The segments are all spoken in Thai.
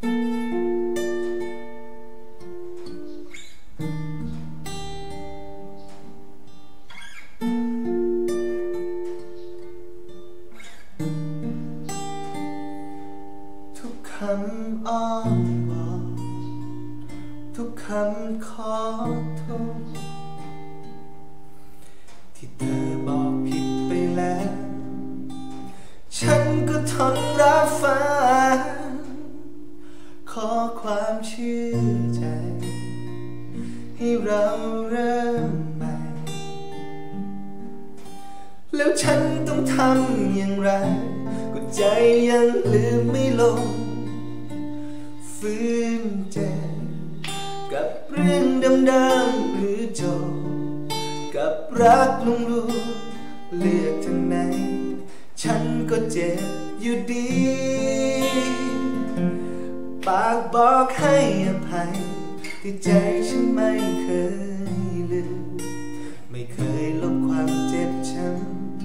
ทุกคำอ้อนวอนทุกคำขอโทษที่เธอ ชื่อใจ ให้เราเริ่มใหม่ แล้วฉันต้องทำอย่างไรก็ใจยังลืมไม่ลง ฟื้นเจ็บกับเรื่องเดิมๆหรือจบกับรักลุงรูเลือกทางไหน ฉันก็เจ็บอยู่ดี ปากบอกให้อภัย ที่ใจฉันไม่เคยลืม ไม่เคยลบความเจ็บช้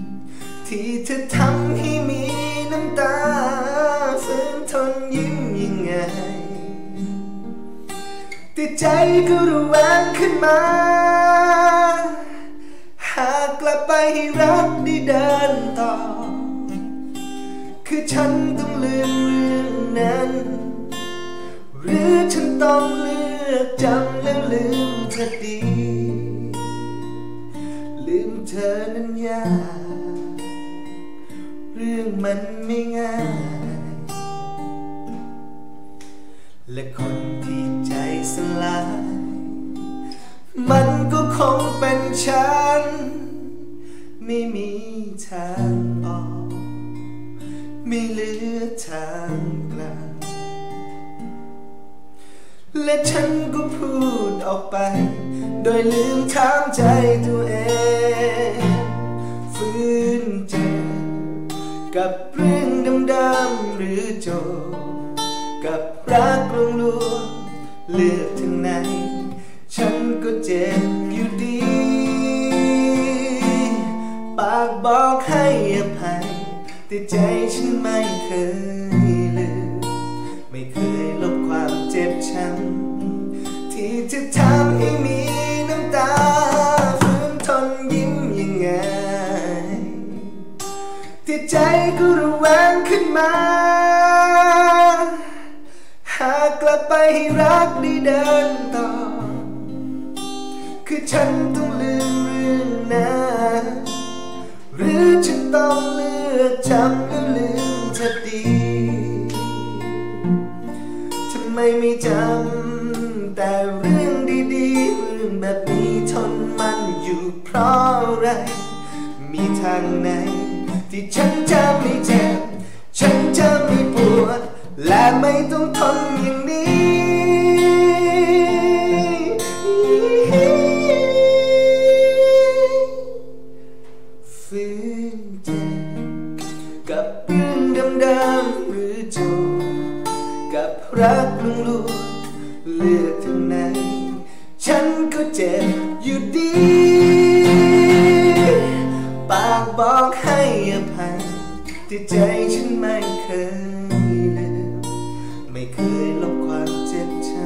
ำที่เธอทำให้มีน้ำตาฝืนทนยิ้มยังไงแต่ใจก็ระแวงขึ้นมาหากกลับไปให้รักได้เดินต่อ คือฉันต้องลืมเรื่องนั้น หรือฉันต้องเลือกจำแล้วลืมเธอดี ลืมเธอนั้นยากเรื่องมันไม่ง่าย และคนที่ใจสลาย มันก็คงเป็นฉัน ไม่มีทางออก ไม่เหลือทางกลับ และฉันก็พูดออกไป โดยลืมถามใจตัวเองฟื้นเจ็บกับเรื่องดิมๆหรือโจบกับรักลวงลวงเลือกทางไหน ฉันก็เจ็บอยู่ดี ปากบอกให้อภัย แต่ใจฉันไม่เคยลืม ไม่เคยลบ เจ็บช้ำที่จะทำให้มีน้ำตาฝืนทนยิ้มยังไงที่ใจก็ระแวงขึ้นมา หากกลับไปให้รักได้เดินต่อ คือฉันต้องลืมเรื่องนั้นหรือฉันต้องเลือกจำแล้วลืม ไมไม่จำ แต่เรื่องดีๆเรื่องแบบนี้ทนมันอยู่เพราะอะไร มีทางไหน ที่ฉันจะไม่เจ็บ ฉันจะไม่ปวด และไม่ต้องทนอย่างนี้ฟื้น รักลวงลวงเลือกทางไหน ฉันก็เจ็บอยู่ดี ปากบอกให้อภัยที่ใจฉันไม่เคยลืมไม่เคยลบความเจ็บช้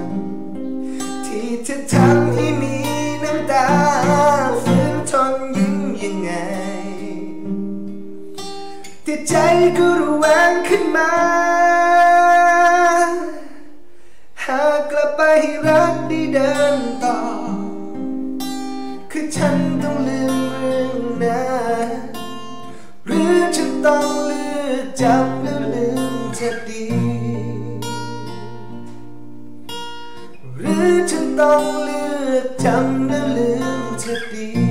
ำที่เธอทำให้มีน้ำตาฝืนทนยิ้มยังไงแต่ใจก็ระแวงขึ้นมา รักได้เดินต่อ คือฉันต้องลืมเรื่องนั้นหรือฉันต้องเลือกจำแล้วลืมเธอดี หรือฉันต้องเลือกจำแล้วลืมเธอดี